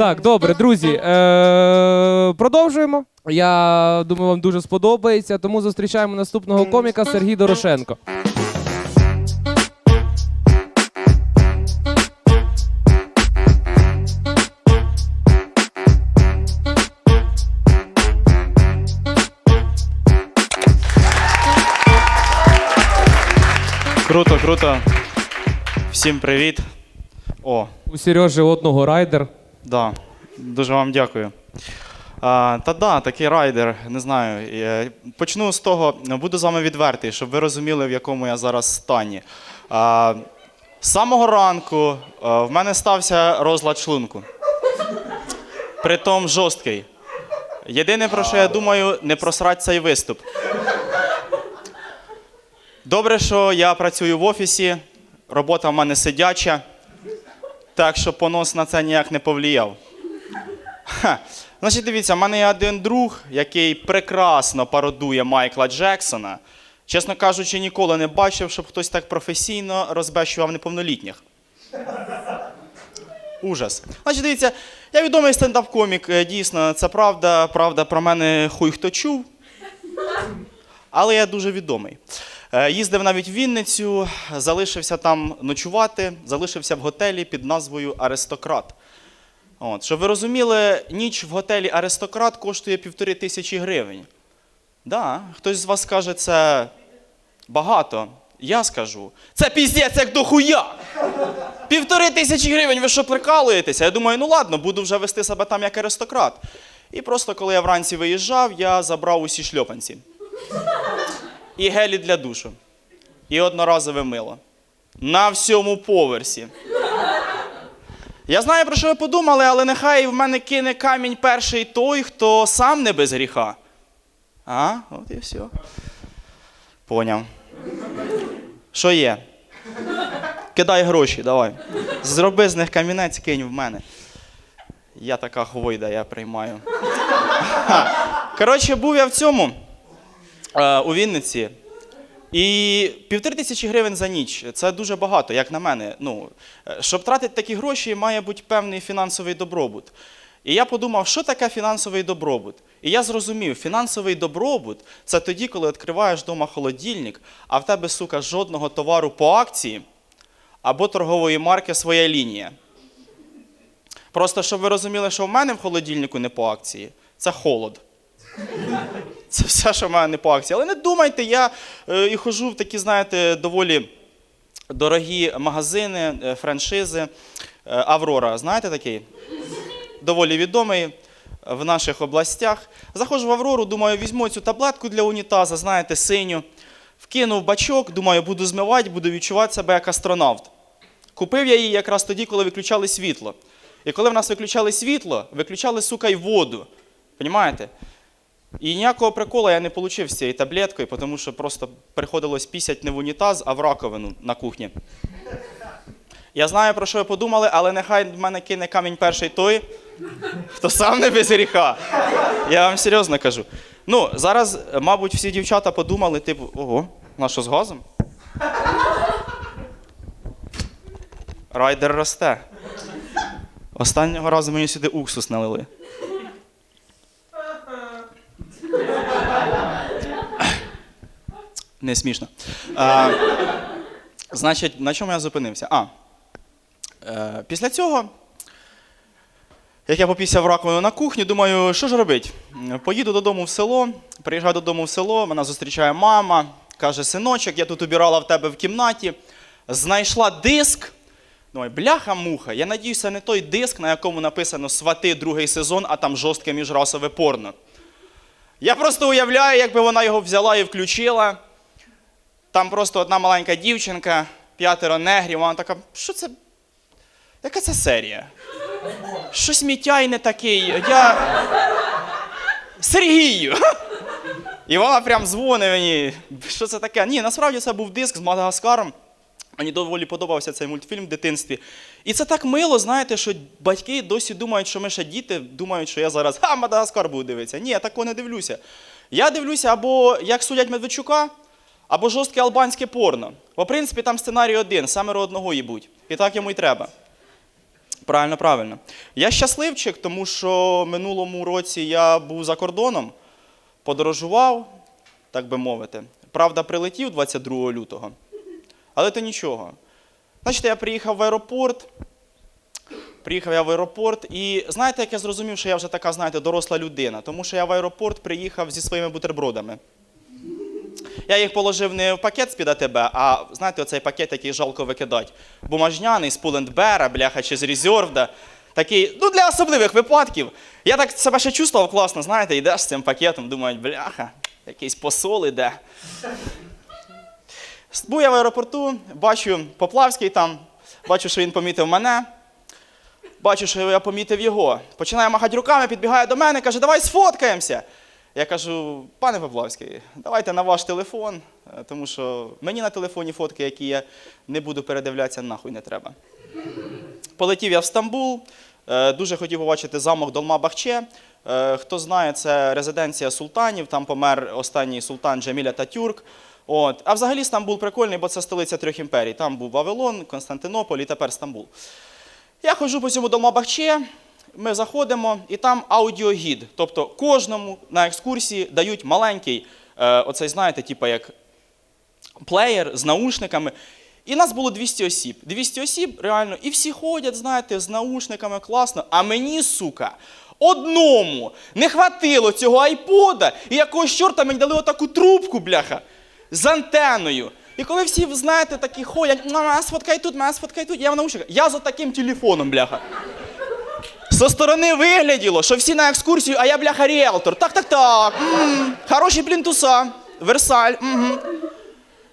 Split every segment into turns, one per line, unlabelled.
Так, добре, друзі. Е- продовжуємо. Я думаю, вам дуже сподобається. Тому зустрічаємо наступного коміка Сергій Дорошенко.
Круто, круто. Всім привіт. О,
У Сережі одного райдер.
Да. Дуже вам дякую. А, та да, такий райдер, не знаю. Почну з того, буду з вами відвертий, щоб ви розуміли, в якому я зараз стані. А, з самого ранку в мене стався розлад шлунку. Притом жорсткий. Єдине, про що я думаю, не просрать цей виступ. Добре, що я працюю в офісі, робота в мене сидяча, так що понос на це ніяк не повлияв. Ха. Значить, дивіться, в мене є один друг, який прекрасно пародує Майкла Джексона. Чесно кажучи, ніколи не бачив, щоб хтось так професійно розбещував неповнолітніх. Ужас. Значить, дивіться, я відомий стендап-комік, е, дійсно, це правда. Правда, про мене хуй хто чув. Але я дуже відомий. Е, Їздив навіть в Вінницю, залишився там ночувати, залишився в готелі під назвою Аристократ. От, щоб ви розуміли, ніч в готелі Аристократ коштує півтори тисячі гривень. Да, хтось з вас скаже, це багато. Я скажу, це піздець як до хуя! Півтори тисячі гривень, ви що прикалуєтеся? Я думаю, ну ладно, буду вже вести себе там як аристократ. І просто коли я вранці виїжджав, я забрав усі шльопанці. І гелі для душу. І одноразове мило. На всьому поверсі. Я знаю, про що ви подумали, але нехай в мене кине камінь перший той, хто сам не без гріха. А, от і все. Поняв. Що є? Кидай гроші, давай. Зроби з них камінець, кинь в мене. Я така хвойда, я приймаю. Коротше, був я в цьому е, у Вінниці. І півтори тисячі гривень за ніч це дуже багато, як на мене. Ну, е, щоб тратити такі гроші, має бути певний фінансовий добробут. І я подумав, що таке фінансовий добробут? І я зрозумів, фінансовий добробут це тоді, коли відкриваєш вдома холодильник, а в тебе, сука, жодного товару по акції або торгової марки своя лінія. Просто щоб ви розуміли, що в мене в холодильнику не по акції, це холод. Це все, що в мене не по акції. Але не думайте, я е, і хожу в такі, знаєте, доволі дорогі магазини, е, франшизи. Е, Аврора, знаєте такий? Доволі відомий в наших областях. Заходжу в Аврору, думаю, візьму цю таблетку для унітаза, знаєте, синю. Вкинув бачок, думаю, буду змивати, буду відчувати себе як астронавт. Купив я її якраз тоді, коли виключали світло. І коли в нас виключали світло, виключали, сука, й воду. Понімаєте? І ніякого приколу я не отримав з цією таблеткою, тому що просто приходилось пісять не в унітаз, а в раковину на кухні. Я знаю, про що ви подумали, але нехай в мене кине камінь перший той, хто сам не без гріха. Я вам серйозно кажу. Ну, зараз, мабуть, всі дівчата подумали, типу, ого, на що з газом? Райдер росте. Останнього разу мені сюди уксус налили. Не смішно. А, значить, на чому я зупинився? А, е, після цього, як я попісяв раковину на кухні, думаю, що ж робити? Поїду додому в село, приїжджаю додому в село, мене зустрічає мама, каже: синочок, я тут убирала в тебе в кімнаті, знайшла диск. Думаю, бляха-муха, я надіюся, не той диск, на якому написано Свати другий сезон, а там жорстке міжрасове порно. Я просто уявляю, якби вона його взяла і включила. Там просто одна маленька дівчинка, п'ятеро негрів, вона така, що це? Яка це серія? Щось мітяй не такий. Я. Сергію! І вона прям дзвонить мені. Що це таке? Ні, насправді це був диск з Мадагаскаром. Мені доволі подобався цей мультфільм в дитинстві. І це так мило, знаєте, що батьки досі думають, що ми ще діти, думають, що я зараз ха, Мадагаскар буду дивитися. Ні, я такого не дивлюся. Я дивлюся або як судять Медведчука, або жорстке албанське порно. Бо, в принципі, там сценарій один, семеро одного їбуть. І так йому й треба. Правильно, правильно. Я щасливчик, тому що минулому році я був за кордоном, подорожував, так би мовити. Правда, прилетів 22 лютого. Але то нічого. Значить, я приїхав в аеропорт. Приїхав я в аеропорт, і знаєте, як я зрозумів, що я вже така, знаєте, доросла людина, тому що я в аеропорт приїхав зі своїми бутербродами. Я їх положив не в пакет з-під АТБ, а знаєте, оцей пакет, який жалко викидати. Бумажняний з Пулендбера, бляха, чи з Резервда. Такий, ну для особливих випадків. Я так себе ще чувствував класно, знаєте, йдеш з цим пакетом, думають, бляха, якийсь посол іде. Був я в аеропорту, бачу Поплавський там, бачу, що він помітив мене. Бачу, що я помітив його. Починає махати руками, підбігає до мене, каже, давай сфоткаємося. Я кажу, пане Поплавський, давайте на ваш телефон, е, тому що мені на телефоні фотки, які я не буду передивлятися, нахуй не треба. Полетів я в Стамбул, е, дуже хотів побачити замок Долма-Бахче. Е, Хто знає, це резиденція султанів, там помер останній султан Джаміля Татюрк. От. А взагалі Стамбул прикольний, бо це столиця трьох імперій. Там був Вавилон, Константинополь і тепер Стамбул. Я ходжу по цьому Долма-Бахче, ми заходимо, і там аудіогід. Тобто кожному на екскурсії дають маленький, е, оцей, знаєте, типу як плеєр з наушниками. І нас було 200 осіб. 200 осіб, реально, і всі ходять, знаєте, з наушниками класно. А мені, сука, одному не хватило цього айпода, і якогось чорта мені дали отаку трубку, бляха, з антеною. І коли всі, знаєте, такі ходять, мене сфоткай тут, мене сфоткай тут, я в наушниках. Я за таким телефоном, бляха. Со сторони вигляділо, що всі на екскурсію, а я, бляха, ріелтор. Так, так, так. м, Хороші плінтуса, Версаль. Угу.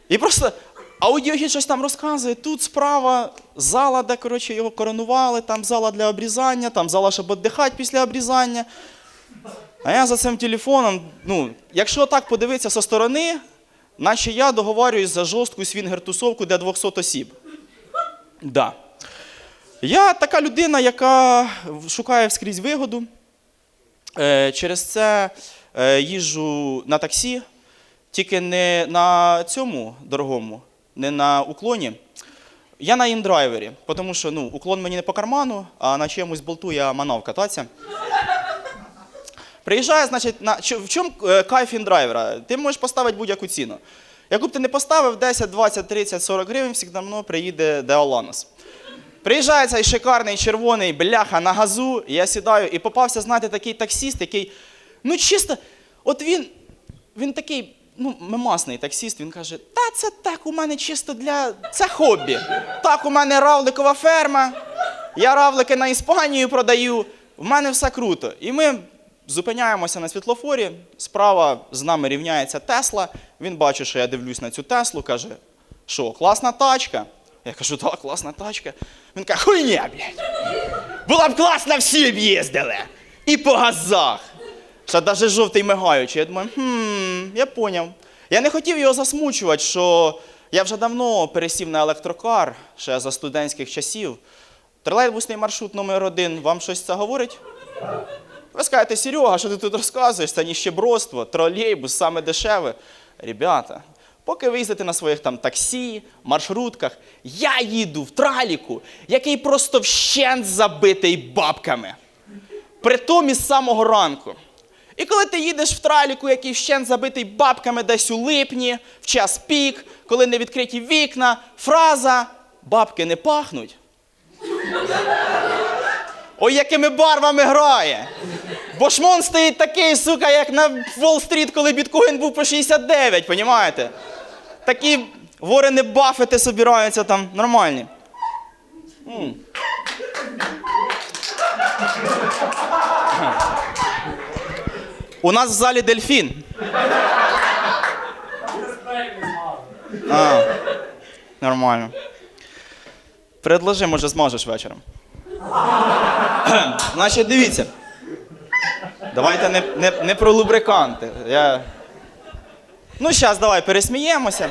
І просто аудіогід щось там розказує. Тут справа зала, де коротше, його коронували, там зала для обрізання, там зала, щоб віддихати після обрізання. А я за цим телефоном, ну, якщо так подивитися зі сторони, наче я договорююсь за жорстку свінгер-тусовку для 200 осіб. Да. Я така людина, яка шукає вскрізь вигоду. Е, Через це е, їжджу на таксі, тільки не на цьому дорогому, не на уклоні. Я на індрайвері, тому що ну, уклон мені не по карману, а на чомусь болту я манав кататися. Приїжджає, значить, на, в чому е, кайф індрайвера? Ти можеш поставити будь-яку ціну. Яку б ти не поставив 10, 20, 30, 40 гривень, завжди одно приїде Деоланос. Приїжджає цей шикарний червоний бляха на газу, я сідаю, і попався, знаєте, такий таксіст, який, ну чисто, от він, він такий, ну, мемасний таксіст, він каже, та це так у мене чисто для. Це хобі. Так, у мене равликова ферма, я равлики на Іспанію продаю, в мене все круто. І ми зупиняємося на світлофорі, справа з нами рівняється Тесла, він бачить, що я дивлюсь на цю Теслу, каже, що, класна тачка? Я кажу, так, класна тачка. Він каже, хуйня, блядь. Була б класна, всі б їздили. І по газах. Ще навіть жовтий мигаючий. Я думаю, хм, я поняв. Я не хотів його засмучувати, що я вже давно пересів на електрокар, ще за студентських часів. Тролейбусний маршрут номер один, вам щось це говорить? Ви скажете, Серега, що ти тут розказуєш? Це ніщебродство, тролейбус, саме дешеве. Ребята, поки ви їздите на своїх там таксі, маршрутках, я їду в траліку, який просто вщент забитий бабками. Притом із самого ранку. І коли ти їдеш в траліку, який вщент забитий бабками десь у липні, в час пік, коли не відкриті вікна, фраза бабки не пахнуть. Ой, якими барвами грає. Бо шмон стоїть такий, сука, як на Уолл-стріт, коли біткоін був по 69, понімаєте? Такі ворени бафети собираються там нормальні. У нас в залі дельфін. А, нормально. Предложи, може, зможеш вечором. Значить, дивіться. Давайте не, не, не про лубриканти. Я... Ну, зараз давай пересміємося.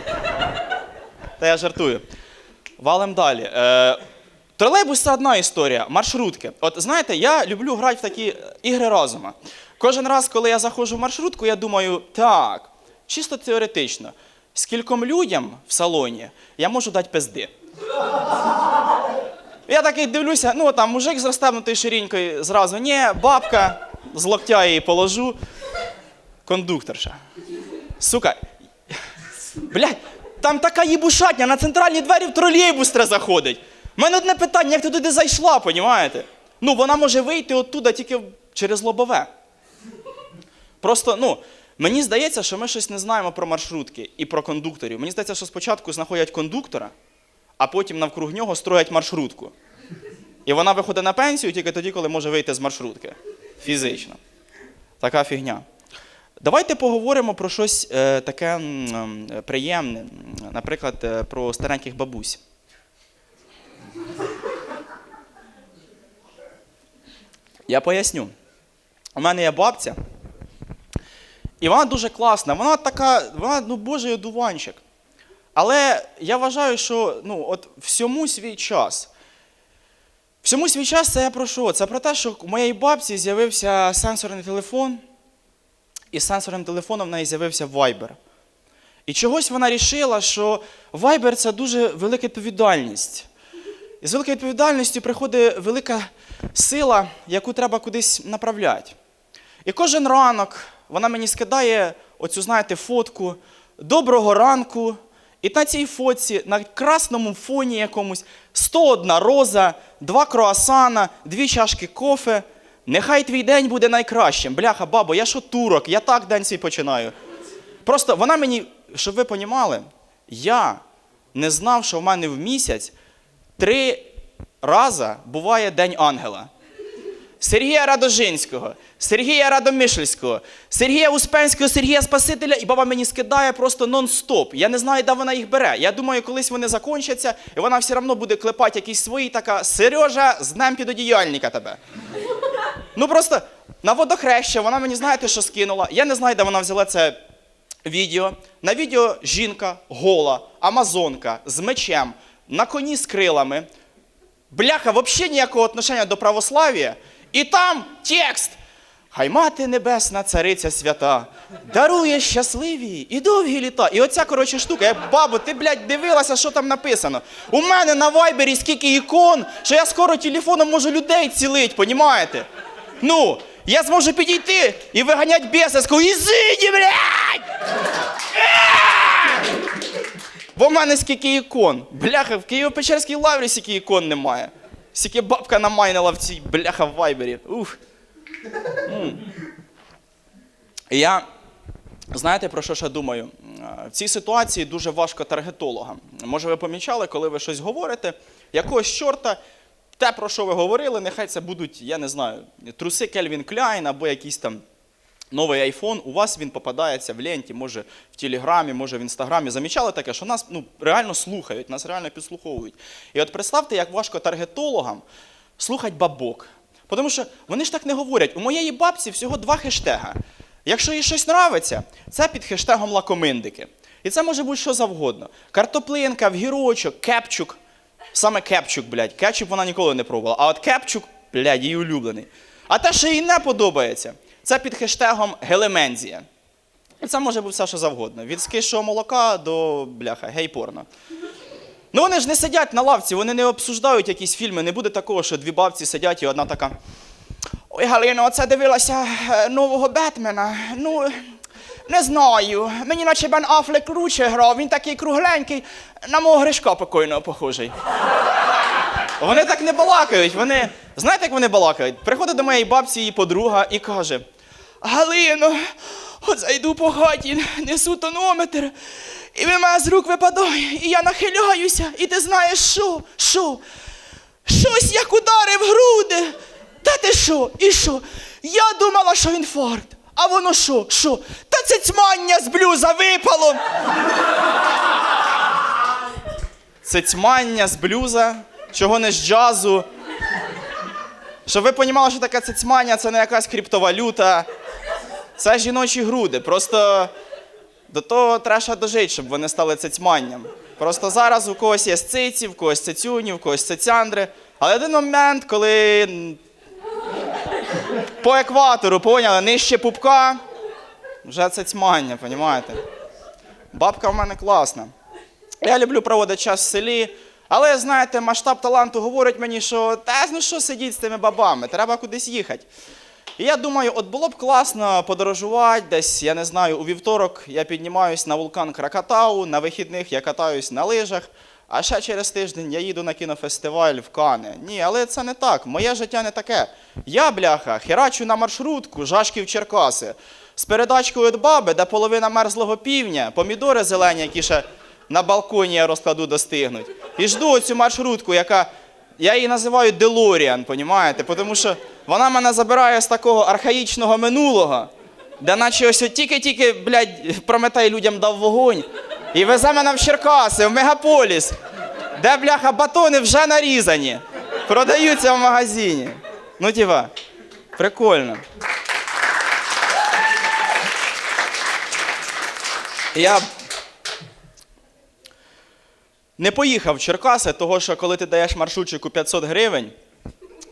Та я жартую. Валим далі. Е, тролейбус це одна історія, маршрутки. От знаєте, я люблю грати в такі ігри розума. Кожен раз, коли я заходжу в маршрутку, я думаю, так, чисто теоретично, скільком людям в салоні я можу дати пизди. Я такий дивлюся, ну там мужик з розтебнутою ширінькою зразу, ні, бабка, з локтя її положу. Кондукторша. Сука. Блядь, там така їбушатня, на центральні двері в тролейбус треба заходить. У мене одне питання, як ти туди зайшла, понімаєте? Ну, вона може вийти оттуда тільки через лобове. Просто, ну, мені здається, що ми щось не знаємо про маршрутки і про кондукторів. Мені здається, що спочатку знаходять кондуктора, а потім навкруг нього строять маршрутку. І вона виходить на пенсію тільки тоді, коли може вийти з маршрутки. Фізично. Така фігня. Давайте поговоримо про щось е, таке м, приємне, наприклад, е, про стареньких бабусь. Я поясню. У мене є бабця, і вона дуже класна. Вона така, вона, ну, божий одуванчик. Але я вважаю, що ну, от всьому свій час. Всьому свій час це я про що? Це про те, що у моєї бабці з'явився сенсорний телефон, і з сенсорним телефоном в неї з'явився Viber. І чогось вона рішила, що Viber це дуже велика відповідальність. І з великою відповідальністю приходить велика сила, яку треба кудись направляти. І кожен ранок вона мені скидає оцю, знаєте, фотку доброго ранку. І на цій фотці, на красному фоні якомусь 101 роза, два круасана, дві чашки кофе. Нехай твій день буде найкращим. Бляха, бабо, я що турок, я так день свій починаю. Просто вона мені, щоб ви понімали, я не знав, що в мене в місяць три рази буває День ангела. Сергія Радожинського, Сергія Радомишльського, Сергія Успенського, Сергія Спасителя, і баба мені скидає просто нон-стоп. Я не знаю, де вона їх бере. Я думаю, колись вони закінчаться, і вона все одно буде клепати якісь свої, така Сережа, з днем підодіяльника тебе. Ну просто на водохреща вона мені знаєте, що скинула. Я не знаю, де вона взяла це відео. На відео жінка гола, амазонка з мечем, на коні з крилами. Бляха, взагалі ніякого отношення до православ'я. І там текст. Хай мати небесна, цариця свята, дарує щасливі і довгі літа. І оця, коротше, штука. Я, бабу, ти, блядь, дивилася, що там написано. У мене на вайбері скільки ікон, що я скоро телефоном можу людей цілить, понімаєте? Ну, я зможу підійти і виганять біса, скажу, ізиді, блядь! Бо в мене скільки ікон. Бляха, в Києво-Печерській лаврі скільки ікон немає. Скільки бабка намайнила в цій бляха в вайбері. Уф. Mm. Я, знаєте, про що ще думаю? В цій ситуації дуже важко таргетологам. Може, ви помічали, коли ви щось говорите, якогось чорта, те, про що ви говорили, нехай це будуть, я не знаю, труси Кельвін Кляйн або якісь там новий айфон, у вас він попадається в ленті, може в Телеграмі, може в Інстаграмі. Замічали таке, що нас ну, реально слухають, нас реально підслуховують. І от представте, як важко таргетологам слухати бабок. Тому що вони ж так не говорять. У моєї бабці всього два хештега. Якщо їй щось нравиться, це під хештегом лакоминдики. І це може бути що завгодно. Картоплинка, вгірочок, кепчук. Саме кепчук, блядь. Кетчуп вона ніколи не пробувала. А от кепчук, блядь, її улюблений. А те, що їй не подобається, це під хештегом гелемензія. І це може бути все, що завгодно. Від скишого молока до бляха, гей-порно. Ну вони ж не сидять на лавці, вони не обсуждають якісь фільми. Не буде такого, що дві бабці сидять і одна така. Ой, Галино, оце дивилася е, нового Бетмена. Ну, не знаю. Мені наче Бен Афлек круче грав, він такий кругленький, на мого Гришка покойного похожий. Вони так не балакають. Вони, знаєте, як вони балакають? Приходить до моєї бабці її подруга і каже: Галино, от зайду по хаті, несу тонометр, і в мене з рук випадає, і я нахиляюся, і ти знаєш що? Що? Щось як удари в груди. Та ти що? І що? Я думала, що інфаркт. А воно що? Що? Та це цьмання з блюза випало. Це цьмання з блюза, чого не з джазу. Щоб ви розуміли, що таке цицьмання, це не якась криптовалюта. Це жіночі груди. Просто до того треба дожити, щоб вони стали цицьманням. Просто зараз у когось є циці, в когось цицюні, в когось цицяндри. Але один момент, коли по екватору, поняли, нижче пупка, вже цицьмання, розумієте? Бабка в мене класна. Я люблю проводити час в селі, Але знаєте, масштаб таланту говорить мені, що та ну що сидіть з тими бабами, треба кудись їхати. І я думаю, от було б класно подорожувати десь, я не знаю, у вівторок я піднімаюсь на вулкан Кракатау, на вихідних я катаюсь на лижах, а ще через тиждень я їду на кінофестиваль в Кане. Ні, але це не так. Моє життя не таке. Я, бляха, херачу на маршрутку, жашків Черкаси, з передачкою від баби, де половина мерзлого півня, помідори зелені, які ще на балконі я розкладу достигнуть. І жду цю маршрутку, яка. Я її називаю Делоріан, понімаєте? Тому що вона мене забирає з такого архаїчного минулого, де наче ось тільки-тільки, блядь, Прометей людям дав вогонь, і везе мене в Черкаси, в мегаполіс, де, бляха, батони вже нарізані, продаються в магазині. Ну, тіва, прикольно. Я не поїхав в Черкаси, того що коли ти даєш маршрутчику 500 гривень,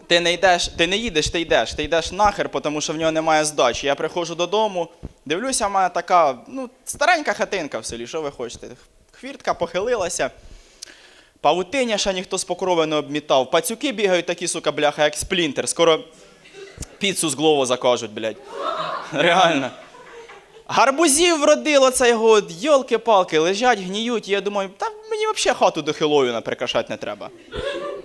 ти не йдеш, ти не їдеш, ти йдеш. Ти йдеш нахер, тому що в нього немає здачі. Я приходжу додому, дивлюся, в мене така ну, старенька хатинка в селі, що ви хочете? Хвіртка похилилася. Павутиня ще ніхто з покрови не обмітав. Пацюки бігають такі, сука, бляха, як сплінтер. Скоро піцу з голову закажуть, блядь. Реально. Гарбузів вродило це його, йолки-палки, лежать, гніють. Я думаю, та взагалі хату до Хеллоуіна прикрашати не треба.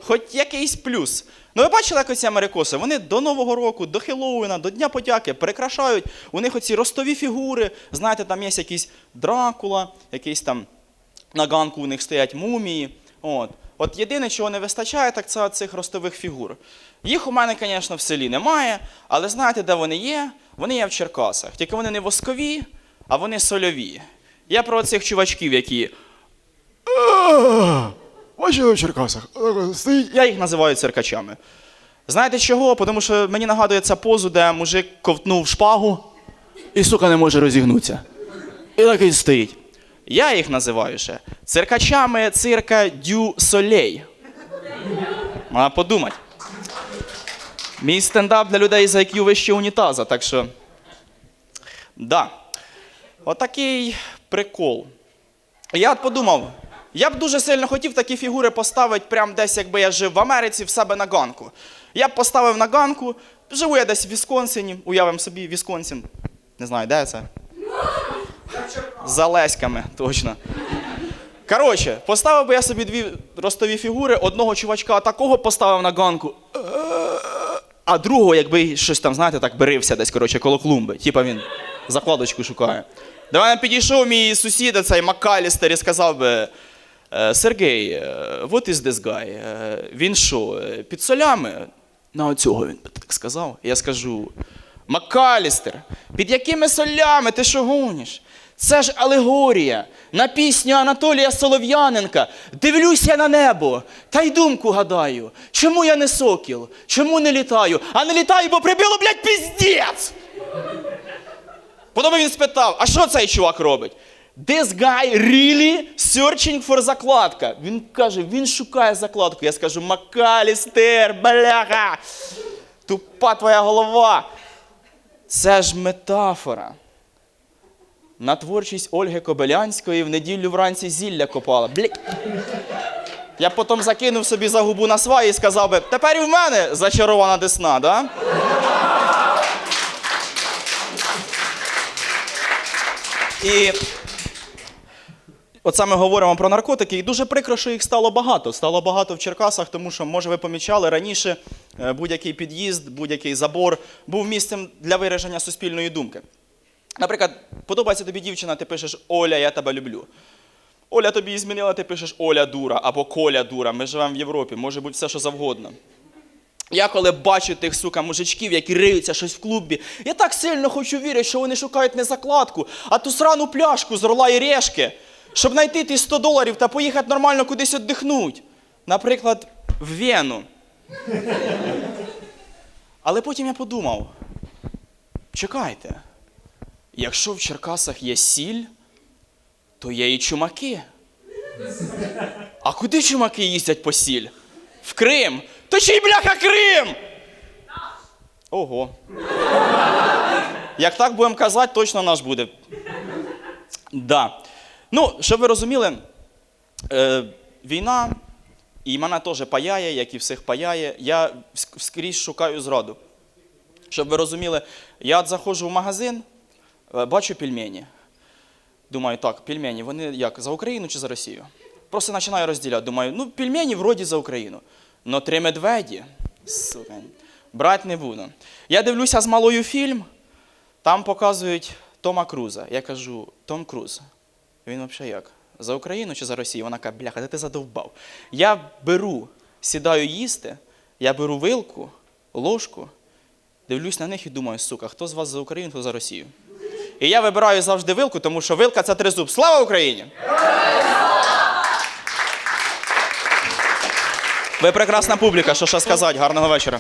Хоч якийсь плюс. Ну ви бачили, як оці америкоси? Вони до Нового року, до Хеллоуіна, до Дня подяки прикрашають. У них оці ростові фігури. Знаєте, там є якийсь Дракула, якийсь там на ганку у них стоять мумії. От. От єдине, чого не вистачає, так це цих ростових фігур. Їх у мене, звісно, в селі немає, але знаєте, де вони є? Вони є в Черкасах. Тільки вони не воскові, а вони сольові. Я про цих чувачків, які.
Бачили в Черкасах? Стоїть.
Я їх називаю циркачами. Знаєте чого? Тому що мені нагадує ця позу, де мужик ковтнув шпагу і, сука, не може розігнутися. І такий стоїть. Я їх називаю ще циркачами цирка Дю Солей. Можна подумати. Мій стендап для людей, за IQ вище унітаза, так що. Да. Отакий прикол. Я от подумав, я б дуже сильно хотів такі фігури поставити прямо десь, якби я жив в Америці в себе на ганку. Я б поставив на ганку, живу я десь в Вісконсині, уявимо собі Вісконсин. Не знаю, де це? За Леськами, точно. Коротше, поставив би я собі дві ростові фігури, одного чувачка такого поставив на ганку, а другого, якби щось там, знаєте, так берився десь, коротше, коло клумби. Типа він закладочку шукає. Мене підійшов мій сусід, цей Маккалістер, і сказав би: «Е, Сергій, е, what is this guy? Е, Він що, е, під солями? На оцього він так сказав. Я скажу: Маккалістер, під якими солями? Ти що гониш? Це ж алегорія на пісню Анатолія Солов'яненка. Дивлюся на небо, та й думку гадаю. Чому я не сокіл? Чому не літаю? А не літаю, бо прибило, блядь, піздець! Потім він спитав, а що цей чувак робить? This guy really searching for закладка. Він каже, він шукає закладку. Я скажу, Макалістер, бляха! Тупа твоя голова. Це ж метафора. На творчість Ольги Кобилянської в неділю вранці зілля копала. Блік. Я потім закинув собі за губу на сваї і сказав би, тепер і в мене зачарована десна, да? І Оце ми говоримо про наркотики, і дуже прикро, що їх стало багато. Стало багато в Черкасах, тому що, може, ви помічали, раніше е, будь-який під'їзд, будь-який забор був місцем для вираження суспільної думки. Наприклад, подобається тобі дівчина, ти пишеш Оля, я тебе люблю. Оля тобі змінила, ти пишеш Оля дура або Коля дура. Ми живемо в Європі, може бути все, що завгодно. Я коли бачу тих сука мужичків, які риються щось в клубі, я так сильно хочу вірити, що вони шукають не закладку, а ту срану пляшку з орла і решки, щоб знайти ті 100 доларів та поїхати нормально кудись віддихнуть. Наприклад, в Вену. Але потім я подумав: чекайте, якщо в Черкасах є сіль, то є і чумаки. А куди чумаки їздять по сіль? В Крим. То чий бляха Крим? Ого. Як так будемо казати, точно наш буде. Да. Ну, щоб ви розуміли, е, війна І мене теж паяє, як і всіх паяє. Я скрізь шукаю зраду. Щоб ви розуміли, я заходжу в магазин, е, бачу пельмені. Думаю, так, пельмені, вони як, за Україну чи за Росію? Просто починаю розділяти. Думаю, ну, пельмені вроді за Україну. Но три медведі, сука, брати не буду. Я дивлюся з малою фільм, там показують Тома Круза. Я кажу, Том Круз, він взагалі як? За Україну чи за Росію? Вона каже, бляха, де ти задовбав. Я беру, сідаю їсти, я беру вилку, ложку, дивлюсь на них і думаю, сука, хто з вас за Україну, хто за Росію? І я вибираю завжди вилку, тому що вилка це тризуб. Слава Україні! Ви прекрасна публіка, що ще сказати. Гарного вечора.